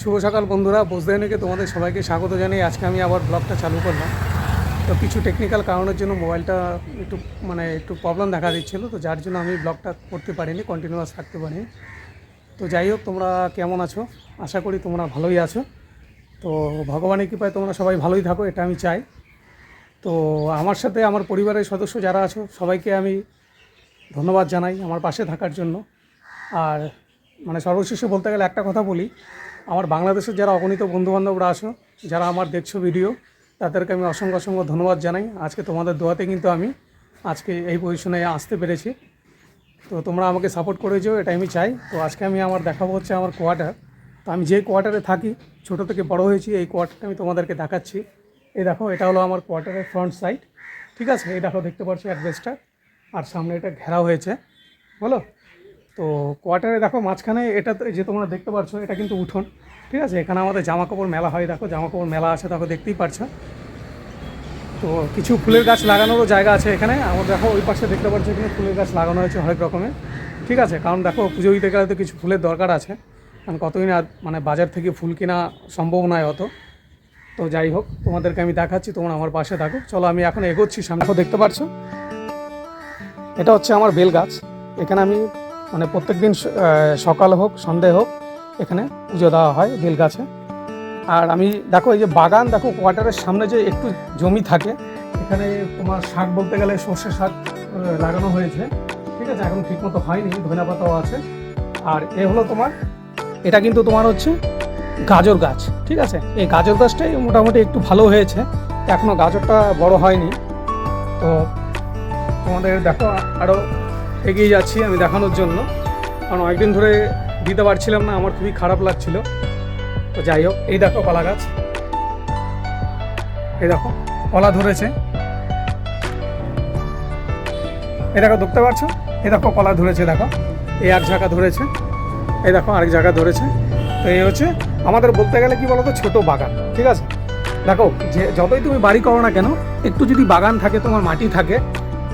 শুভ সকাল বন্ধুরা বসদেনিকে তোমাদের সবাইকে স্বাগত জানিয়ে আজকে আমি আবার ব্লগটা চালু করলাম। তো কিছু টেকনিক্যাল কারণের জন্য মোবাইলটা একটু মানে একটু প্রবলেম দেখা দিচ্ছিল, তো যার জন্য আমি ব্লগটা করতে পারিনি কন্টিনিউয়াস থাকতে পারিনি। তো যাই হোক, তোমরা কেমন আছো? আশা করি তোমরা ভালোই আছো। তো ভগবানের কৃপায় তোমরা সবাই ভালোই থাকো, এটা আমি চাই। তো আমার সাথে আমার পরিবারের সদস্য যারা আছো, সবাইকে আমি ধন্যবাদ জানাই আমার পাশে থাকার জন্য। আর মানে সর্বশেষে বলতে গেলে একটা কথা বলি আমার বাংলাদেশের যারা অগণিত বন্ধুবান্ধবরা আসো যারা আমার দেখছ ভিডিও, তাদেরকে আমি অসংখ্য অসংখ্য ধন্যবাদ জানাই। আজকে তোমাদের দোয়াতে কিন্তু আমি আজকে এই পজিশনে আসতে পেরেছি। তো তোমরা আমাকে সাপোর্ট করেছ এটা আমি চাই। তো আজকে আমি আমার দেখাবো হচ্ছে আমার কোয়ার্টার তো আমি যে কোয়ার্টারে থাকি, ছোটো থেকে বড় হয়েছি, এই কোয়ার্টারটা আমি তোমাদেরকে দেখাচ্ছি। এই দেখো, এটা হলো আমার কোয়ার্টারের ফ্রন্ট সাইড ঠিক আছে? এই দেখো, দেখতে পাচ্ছ অ্যাডভেস্টার আর সামনে এটা ঘেরা হয়েছে। বলো? তো কোয়ার্টারে দেখো মাঝখানে এটা যে তোমরা দেখতে পাচ্ছ এটা কিন্তু উঠোন, ঠিক আছে? এখানে আমাদের জামা কাপড় মেলা হয়, দেখো জামা কাপড় মেলা আছে, দেখো দেখতেই পারছ। তো কিছু ফুলের গাছ লাগানোরও জায়গা আছে এখানে। আমার দেখো ওই পাশে দেখতে পাচ্ছ এখানে ফুলের গাছ লাগানো হয়েছে হরেক রকমের, ঠিক আছে? কারণ দেখো পুজো দিতে গেলে তো কিছু ফুলের দরকার আছে। কারণ কতদিন মানে বাজার থেকে ফুল কেনা সম্ভব নয় অত। তো যাই হোক, তোমাদেরকে আমি দেখাচ্ছি, তোমরা আমার পাশে থাকো। চলো আমি এখন এগোচ্ছি সামনে। দেখো দেখতে পাচ্ছ এটা হচ্ছে আমার বেল গাছ। এখানে আমি মানে প্রত্যেক দিন সকাল হোক সন্ধে হোক, এখানে পুজো দেওয়া হয় বেল গাছে। আর আমি, দেখো, এই যে বাগান, দেখো, কোয়ার্টারের সামনে যে একটু জমি থাকে, এখানে তোমার শাক বলতে গেলে সর্ষে শাক লাগানো হয়েছে। ঠিক আছে, এখন ঠিকমতো হয়নি ধনে পাতাও আছে। আর এ হলো তোমার, এটা কিন্তু তোমার হচ্ছে গাজর গাছ, ঠিক আছে? এই গাজর গাছটাই মোটামুটি একটু ভালো হয়েছে এখনও গাজরটা বড় হয়নি। তো তোমাদের দেখো আরও এগিয়ে যাচ্ছি আমি দেখানোর জন্য। কারণ অনেকদিন ধরে দিতে পারছিলাম না, আমার খুবই খারাপ লাগছিল। তো যাই হোক, এই দেখো কলা গাছ। এই দেখো, কলা ধরেছে। এই দেখো, দেখতে পাচ্ছ? এই দেখো, কলা ধরেছে, দেখো। এই এক জায়গা ধরেছে। এই দেখো, আরেক জায়গা ধরেছে। তো এই হচ্ছে আমাদের বলতে গেলে কি বলতো, ছোট বাগান, ঠিক আছে? দেখো, যে যতই তুমি বাড়ি করো না কেন, একটু যদি বাগান থাকে, তোমার মাটি থাকে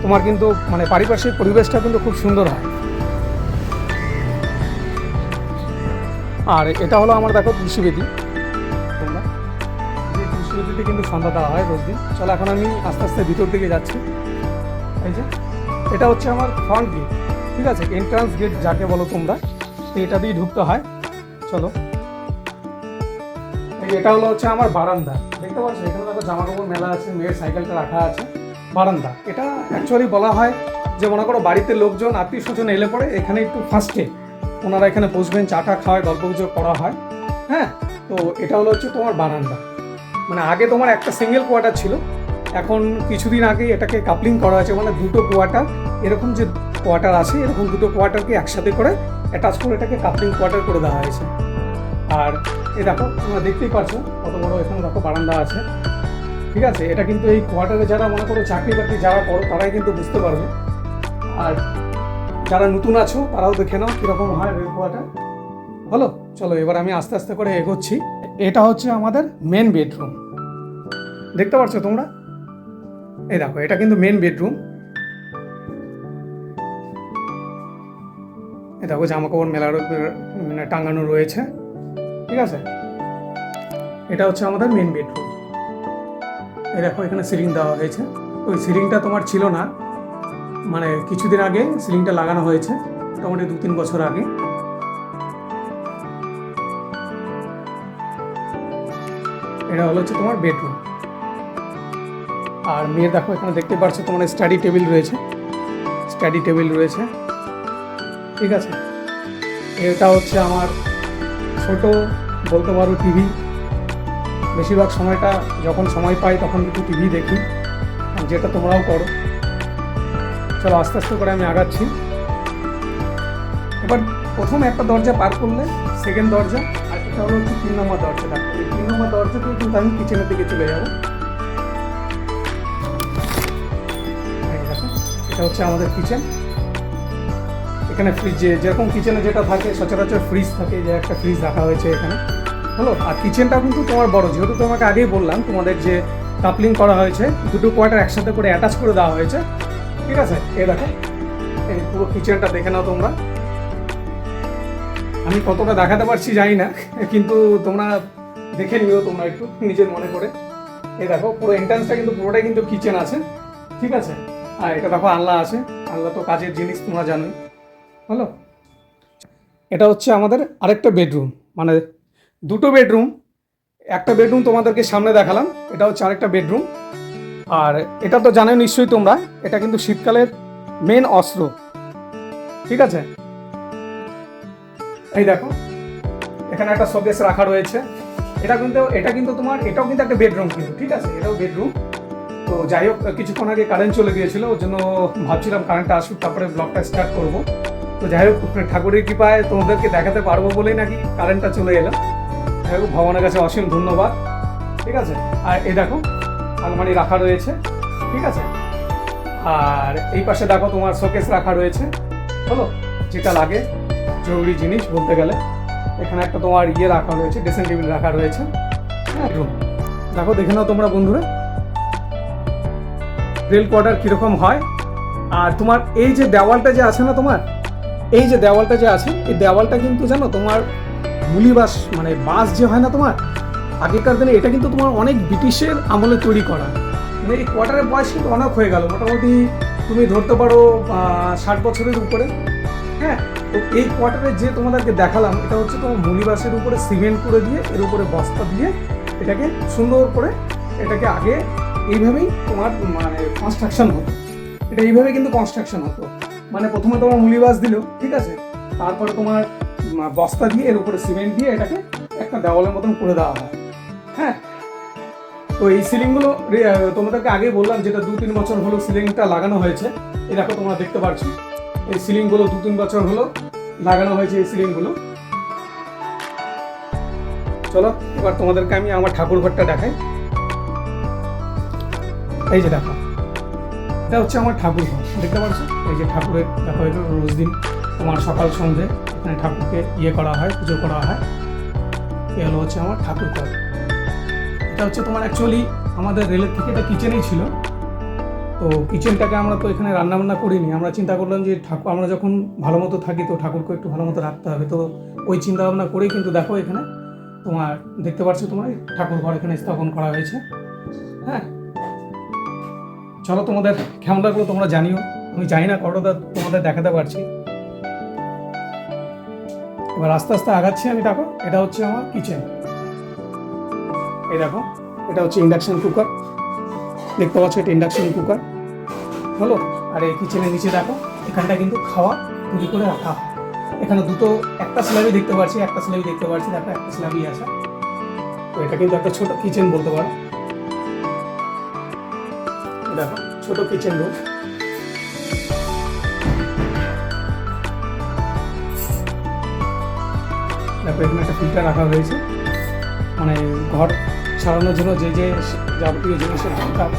তোমার কিন্তু মানে পারিপার্শ্বিক পরিবেশটা কিন্তু খুব সুন্দর হয়। আর এটা হলো আমার দেখো তুলসী বেদি। তোমরা? এই কিন্তু সন্ধ্যা দেওয়া হয় রোজ দিন। চলো এখন আমি আস্তে আস্তে ভিতর দিকে যাচ্ছি। এই যে, এটা হচ্ছে আমার ফ্রন্ট গেট ঠিক আছে? এন্ট্রান্স গেট যাকে বলো তোমরা, এটা দিয়ে ঢুকতে হয়। চলো। এটা হলো হচ্ছে আমার বারান্দা, দেখতে পাচ্ছ? এখানে দেখো জামা কাপড় মেলা আছে, মেয়ের সাইকেলটা রাখা আছে। বারান্দা। এটা অ্যাকচুয়ালি বলা হয় যে মনে করো বাড়িতে লোকজন আত্মীয় স্বজন এলে পরে এখানে একটু ফার্স্টে ওনারা এখানে বসবেন চাটা খাওয়ায়, গল্প গুজব করা হয়। হ্যাঁ? তো এটা হলো হচ্ছে তোমার বারান্দা। মানে আগে তোমার একটা সিঙ্গেল কোয়ার্টার ছিল, এখন কিছুদিন আগে এটাকে কাপলিং করা হয়েছে মানে দুটো কোয়ার্টার এরকম যে কোয়ার্টার আছে, এরকম দুটো কোয়ার্টারকে একসাথে করে অ্যাটাচ করে এটাকে কাপলিং কোয়ার্টার করে দেওয়া হয়েছে। আর এ দেখো, তোমরা দেখতেই পাচ্ছ কত বড় এখানে দেখো বারান্দা আছে। ঠিক আছে? এটা কিন্তু এই কোয়ার্টারে যারা মনে করো চাকরি বাকরি যারা করো, তারাই কিন্তু বুঝতে পারবে। আর যারা নতুন আছো, তারাও দেখে নাও কীরকম হয় রেল কোয়ার্টার হলো? চলো, এবার আমি আস্তে আস্তে করে এগোচ্ছি। এটা হচ্ছে আমাদের মেন বেডরুম দেখতে পাচ্ছ তোমরা? এই দেখো, এটা কিন্তু মেন বেডরুম এই দেখো জামা কাপড় মেলার মানে টাঙানো রয়েছে। ঠিক আছে? এটা হচ্ছে আমাদের মেন বেডরুম এই দেখো, এখানে সিলিং দেওয়া হয়েছে। ওই সিলিংটা তোমার ছিল না। মানে কিছুদিন আগে সিলিংটা লাগানো হয়েছে, মোটামুটি দু তিন বছর আগে। এটা হলো হচ্ছে তোমার বেডরুম আর মেয়ের দেখো, এখানে দেখতে পাচ্ছ তোমার স্টাডি টেবিল রয়েছে। স্টাডি টেবিল রয়েছে। ঠিক আছে? এটা হচ্ছে আমার ছোট বলতে পারো টিভি বেশিরভাগ সময়টা যখন সময় পাই তখন একটু টিভি দেখি। যেটা তোমরাও করো। চলো আস্তে আস্তে করে আমি আগাচ্ছি। এবার প্রথম একটা দরজা পার করলে সেকেন্ড দরজা, আর এটা হলো হচ্ছে তিন নম্বর দরজা। দেখো, এই তিন নম্বর দরজা দিয়ে কিন্তু আমি কিচেনের দিকে চলে যাব। এটা হচ্ছে আমাদের কিচেন এখানে ফ্রিজ যেরকম কিচেনে যেটা থাকে, সচরাচর ফ্রিজ থাকে, যে একটা ফ্রিজ রাখা হয়েছে এখানে। হলো আর কিচেনটাও কিন্তু তোমার বড়, যেহেতু তোমাকে আগেই বললাম তোমাদের যে কাপলিং করা হয়েছে, দুটো কোয়ার্টার একসাথে করে অ্যাটাচ করে দেওয়া হয়েছে, ঠিক আছে? এ দেখো, এই পুরো কিচেনটা দেখে নাও তোমরা। আমি কতটা দেখাতে পারছি জানি না, কিন্তু তোমরা দেখে নিও তোমরা একটু, নিজের মনে করে। এই দেখো, পুরো এন্ট্রান্সটা কিন্তু, পুরোটাই কিন্তু কিচেন আছে, ঠিক আছে? আর এটা দেখো আল্লাহ আছে। আল্লাহ তো কাজের জিনিস, তোমরা জানোই। হলো? এটা হচ্ছে আমাদের আরেকটা বেডরুম মানে দুটো বেডরুম, একটা বেডরুম তোমাদেরকে সামনে দেখালাম, এটা হচ্ছে আরেকটা বেডরুম। আর এটা তো জানো নিশ্চয়ই তোমরা, এটা কিন্তু শীতকালের মেন অস্ত্র। ঠিক আছে? এই দেখো, এখানে একটা শোকেস রাখা রয়েছে। এটা কিন্তু এটা কিন্তু তোমার, এটাও কিন্তু একটা বেডরুম কিন্তু, ঠিক আছে? এটাও বেডরুম। তো যাই হোক, কিছুক্ষণ আগে কারেন্ট চলে গিয়েছিল, ওর জন্য ভাবছিলাম কারেন্টটা আসুক, তারপরে ব্লগটা স্টার্ট করব। তো যাই হোক, ঠাকুরের কৃপায় তোমাদেরকে দেখাতে পারব বলেই নাকি কারেন্টটা চলে এলো। যাই হোক, ভগবানের কাছে অসীম ধন্যবাদ। ঠিক আছে? আর এই দেখো, আলমারি রাখা রয়েছে। ঠিক আছে? আর এই পাশে দেখো তোমার শোকেস রাখা রয়েছে। হলো যেটা লাগে, জরুরি জিনিস বলতে গেলে। এখানে একটা তোমার ইয়ে রাখা রয়েছে, ড্রেসিং টেবিল রাখা রয়েছে। হ্যাঁ। দেখো, দেখে নাও তোমরা বন্ধুরা। রেল কোয়ার্টার কীরকম হয়? আর তোমার এই যে দেওয়ালটা যে আছে না তোমার? এই যে দেওয়ালটা যে আছে, এই দেওয়ালটা কিন্তু জানো তোমার মুলি বাস মানে বাস যে হয় না তোমার, আগেকার দিনে এটা কিন্তু তোমার অনেক ব্রিটিশের আমলে তৈরি করা। মানে এই কোয়ার্টারের বয়স কিন্তু অনেক হয়ে গেল, মোটামুটি তুমি ধরতে পারো ষাট বছরের উপরে। হ্যাঁ তো এই কোয়ার্টারে যে তোমাদেরকে দেখালাম, এটা হচ্ছে তোমার মুলিবাসের উপরে সিমেন্ট করে দিয়ে, এর উপরে বস্তা দিয়ে এটাকে সুন্দর করে এটাকে আগে এইভাবেই তোমার মানে কনস্ট্রাকশন হতো। এটা এইভাবে কিন্তু কনস্ট্রাকশন হতো। মানে প্রথমে তোমার মুলিবাস দিল, ঠিক আছে? তারপরে তোমার বস্তা দিয়ে, এর উপরে সিমেন্ট দিয়ে এটাকে একটা দেওয়ালের মতন করে দেওয়া হয়। হ্যাঁ? তো এই সিলিংগুলো তোমাদেরকে আগে বললাম যেটা দু তিন বছর হলো সিলিংটা লাগানো হয়েছে। এই দেখো তোমরা দেখতে পাচ্ছ এই সিলিংগুলো দু তিন বছর হলো লাগানো হয়েছে এই সিলিংগুলো। চলো, এবার তোমাদেরকে আমি আমার ঠাকুর ঘরটা দেখাই। এই যে দেখো, এটা হচ্ছে আমার ঠাকুর ঘর। দেখতে পাচ্ছ এই যে ঠাকুরের, দেখো রোজ দিন, তোমার সকাল সন্ধে এখানে ঠাকুরকে ইয়ে করা হয় পুজো করা হয় এ হলো হচ্ছে আমার ঠাকুর ঘর এটা হচ্ছে তোমার অ্যাকচুয়ালি আমাদের রেলের থেকে এটা কিচেনেই ছিল তো কিচেনটাকে আমরা তো এখানে রান্নাবান্না করিনি আমরা চিন্তা করলাম যে ঠাকুর আমরা যখন ভালো মতো থাকি তো ঠাকুরকে একটু ভালো মতো রাখতে হবে তো ওই চিন্তা ভাবনা করেই কিন্তু দেখো এখানে তোমার দেখতে পাচ্ছ তোমার ঠাকুর ঘর এখানে স্থাপন করা হয়েছে হ্যাঁ চলো তোমাদের কেমন লাগল তোমরা জানিও আমি জানি না কতটা তোমাদের দেখাতে পারছি এবার আস্তে আস্তে আগাচ্ছি আমি দেখো এটা হচ্ছে আমার কিচেন এই দেখো, এটা হচ্ছে ইন্ডাকশন কুকার দেখতে পাচ্ছ এটা ইন্ডাকশন কুকার হলো? আর এই কিচেনের নিচে দেখো, এখানটা কিন্তু খাওয়া তৈরি করে রাখা। এখানে দুটো, একটা স্ল্যাবই দেখতে পাচ্ছি, একটা স্ল্যাবই দেখতে পাচ্ছি, দেখো, একটা স্ল্যাবই আছে। তো এটা কিন্তু একটা ছোট কিচেন বলতে পারো। দেখো, ছোট কিচেন রুম দেখো এখানে একটা ফিল্টার রাখা হয়েছে। মানে ঘর সারানোর জন্য যে যে যাবতীয় জিনিসের দরকার।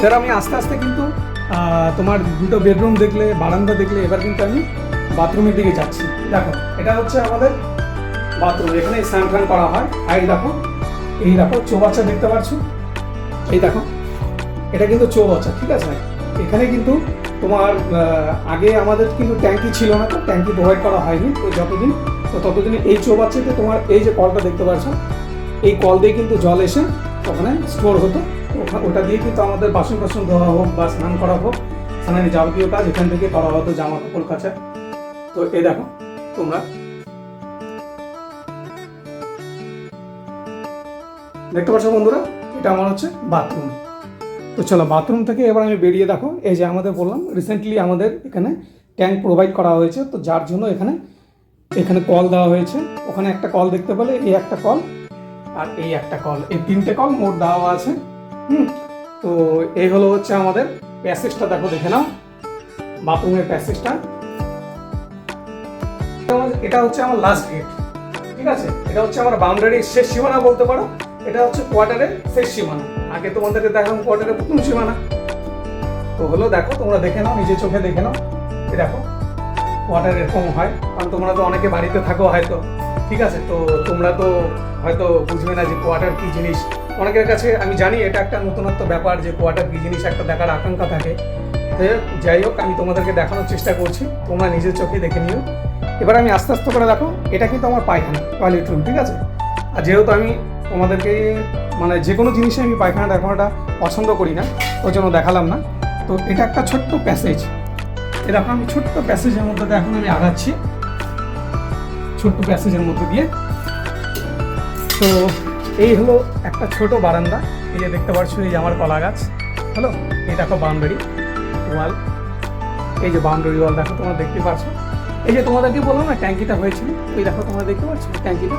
এবার আমি আস্তে আস্তে কিন্তু তোমার দুটো বেডরুম দেখলে, বারান্দা দেখলে, এবার কিন্তু আমি বাথরুমের দিকে যাচ্ছি। দেখো, এটা হচ্ছে আমাদের বাথরুম। এখানে স্নান টান করা হয়। আর দেখো, এই দেখো চৌবাচ্চা দেখতে পাচ্ছ? এই দেখো, এটা কিন্তু চৌবাচ্চা, ঠিক আছে? এখানে কিন্তু তোমার আগে আমাদের কিন্তু ট্যাঙ্কি ছিল না তো, ট্যাঙ্কি প্রোভাইড করা হয়নি। তো যতদিন তো ততদিন এই চৌবাচ্চাতে তোমার এই যে কলটা দেখতে পাচ্ছ, এই কল দিয়ে কিন্তু জল এসে ওখানে স্টোর হতো। ওটা দিয়ে কিন্তু আমাদের বাসন টাসন ধোয়া হোক বা স্নান করা হোক, স্নানের যাবতীয় কাজ এখান থেকে করা হতো জামা কাপড় কাচা। তো এই দেখো, তোমরা। দেখতে পাচ্ছ বন্ধুরা, এটা আমার হচ্ছে বাথরুম তো চলো বাথরুম থেকে এবার আমি বেরিয়ে দেখো, এই যে আমাদের বললাম রিসেন্টলি আমাদের এখানে ট্যাঙ্ক প্রোভাইড করা হয়েছে, তো যার জন্য এখানে এখানে কল দেওয়া হয়েছে। ওখানে একটা কল দেখতে পেলে, এই একটা কল আর এই একটা কল এই তিনটে কল মোট দেওয়া আছে। হুম? তো এই হলো হচ্ছে আমাদের প্যাসেজটা দেখো, দেখে নাও। বাথরুমের প্যাসেজটা এটা হচ্ছে আমার লাস্ট গেট ঠিক আছে? এটা হচ্ছে আমার বাউন্ডারির শেষ সীমানা বলতে পারো। এটা হচ্ছে কোয়ার্টারের শেষ সীমানা। আগে তোমাদেরকে দেখালাম কোয়ার্টারের প্রথম সীমানা। তো হলো, দেখো, তোমরা দেখে নাও, নিজের চোখে দেখে নাও। দেখো কোয়ার্টার এরকম হয়। কারণ তোমরা তো অনেকে বাড়িতে থাকো হয়তো। ঠিক আছে? তো তোমরা তো হয়তো বুঝবে না যে কোয়াটার কী জিনিস। অনেকের কাছে আমি জানি এটা একটা নতুনত্ব ব্যাপার যে কোয়ার্টার কী জিনিস একটা দেখার আকাঙ্ক্ষা থাকে। যাই হোক, আমি তোমাদেরকে দেখানোর চেষ্টা করছি। তোমরা নিজের চোখে দেখে নিও। এবার আমি আস্তে আস্তে করে দেখো, এটা কিন্তু আমার পায়খানা টয়লেট রুম ঠিক আছে? আর যেহেতু আমি তোমাদেরকে মানে যে কোনো জিনিসে আমি পায়খানা দেখানোটা পছন্দ করি না ওই জন্য দেখালাম না। তো এটা একটা ছোট্ট প্যাসেজ এরকম আমি ছোট্ট প্যাসেজের মধ্যে এখন আমি আগাচ্ছি। ছোট্ট প্যাসেজের মধ্যে দিয়ে। তো এই হলো একটা ছোট বারান্দা। এই যে দেখতে পাচ্ছ, এই আমার কলা গাছ। হলো? এই দেখো বাউন্ডারি ওয়াল। এই যে বাউন্ডারি ওয়াল দেখো, তোমরা দেখতে পাচ্ছ। এই যে তোমাদেরকে বললাম না, ট্যাঙ্কিটা হয়েছিল। ওই দেখো, তোমরা দেখতে পাচ্ছ ট্যাঙ্কিটা?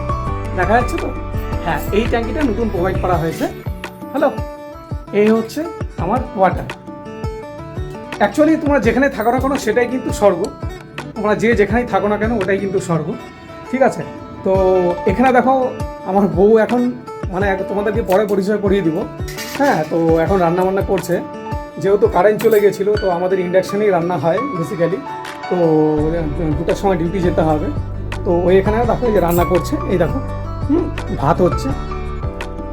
দেখা যাচ্ছে তো? হ্যাঁ এই ট্যাঙ্কিটা নতুন প্রোভাইড করা হয়েছে। হ্যালো এই হচ্ছে আমার ওয়াটার অ্যাকচুয়ালি তোমরা যেখানে থাকো না কেন, সেটাই কিন্তু স্বর্গ। তোমরা যে যেখানেই থাকো না কেন, ওটাই কিন্তু স্বর্গ। ঠিক আছে? তো এখানে দেখো, আমার বউ এখন মানে তোমাদেরকে পরে পরিচয় করিয়ে দিব। হ্যাঁ তো এখন রান্না বান্না করছে। যেহেতু কারেন্ট চলে গেছিল, তো আমাদের ইন্ডাকশানেই রান্না হয় বেসিক্যালি তো দুটার সময় ডিউটি যেতে হবে। তো ওই এখানে দেখো যে রান্না করছে, এই দেখো, হুম, ভাত হচ্ছে।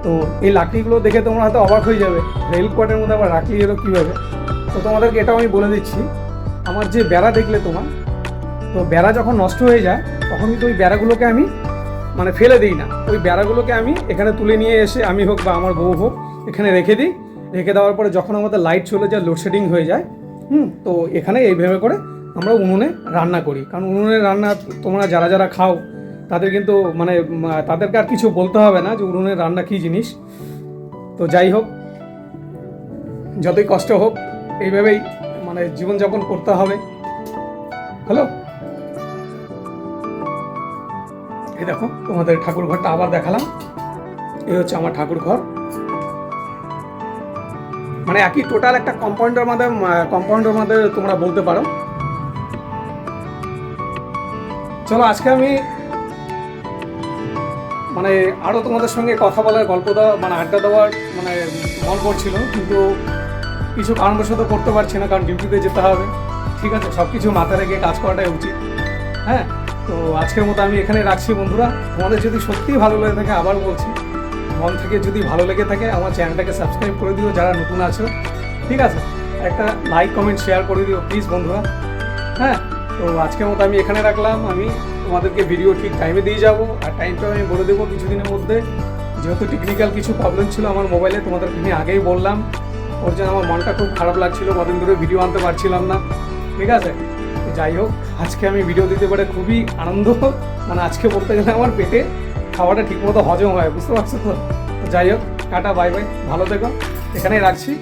তো এই লাকড়িগুলো দেখে তোমরা হয়তো অবাক হয়ে যাবে। রেল কোয়ার্টের মধ্যে আবার লাকড়ি এলো কীভাবে? তো তোমাদেরকে এটাও আমি বলে দিচ্ছি। আমার যে বেড়া দেখলে তোমার, তো বেড়া যখন নষ্ট হয়ে যায়, তখন কিন্তু ওই বেড়াগুলোকে আমি মানে ফেলে দিই না। ওই বেড়াগুলোকে আমি এখানে তুলে নিয়ে এসে আমি হোক বা আমার বউ হোক, এখানে রেখে দিই। রেখে দেওয়ার পরে যখন আমাদের লাইট চলে যায় লোডশেডিং হয়ে যায়, হুম, তো এখানে এইভাবে করে আমরা উনুনে রান্না করি। কারণ উনুনে রান্না তোমরা যারা যারা খাও, তাদের কিন্তু মানে তাদেরকে আর কিছু বলতে হবে না যে উনুনের রান্না কী জিনিস। তো যাই হোক, যতই কষ্ট হোক এইভাবেই মানে জীবনযাপন করতে হবে। হ্যালো? এই দেখো, তোমাদের ঠাকুর ঘরটা আবার দেখালাম। এই হচ্ছে আমার ঠাকুর ঘর। মানে একই টোটাল একটা কম্পাউন্ডের মধ্যে কম্পাউন্ডের মধ্যে তোমরা বলতে পারো। চলো, আজকে আমি মানে আরও তোমাদের সঙ্গে কথা বলার, গল্প দেওয়া মানে আড্ডা দেওয়ার মানে মন করছিল কিন্তু কিছু কারণবশত করতে পারছি না, কারণ ডিউটিতে যেতে হবে। ঠিক আছে সব কিছু মাথায় রেখে কাজ করাটাই উচিত। হ্যাঁ তো আজকের মতো আমি এখানে রাখছি বন্ধুরা। তোমাদের যদি সত্যিই ভালো লেগে থাকে আবার বলছি, মন থেকে যদি ভালো লেগে থাকে, আমার চ্যানেলটাকে সাবস্ক্রাইব করে দিও, যারা নতুন আছো। ঠিক আছে, একটা লাইক, কমেন্ট, শেয়ার করে দিও, প্লিজ বন্ধুরা। হ্যাঁ তো আজকের মতো আমি এখানে রাখলাম। আমি তোমাদেরকে ভিডিও ঠিক টাইমে দিয়ে যাব, আর টাইমটা আমি বলে দেবো কিছুদিনের মধ্যে। যেহেতু টেকনিক্যাল কিছু প্রবলেম ছিল আমার মোবাইলে তোমাদেরকে আমি আগেই বললাম। ওর জন্য আমার মনটা খুব খারাপ লাগছিল, কদিন ধরে ভিডিও আনতে পারছিলাম না। ঠিক আছে? যাই হোক, আজকে আমি ভিডিও দিতে পারে খুবই আনন্দ। মানে আজকে বলতে গেলে আমার পেটে খাওয়াটা ঠিকমতো হজম হয়, বুঝতে পারছ তো? যাই হোক, টাটা বাই বাই ভালো থেকো। এখানেই রাখছি।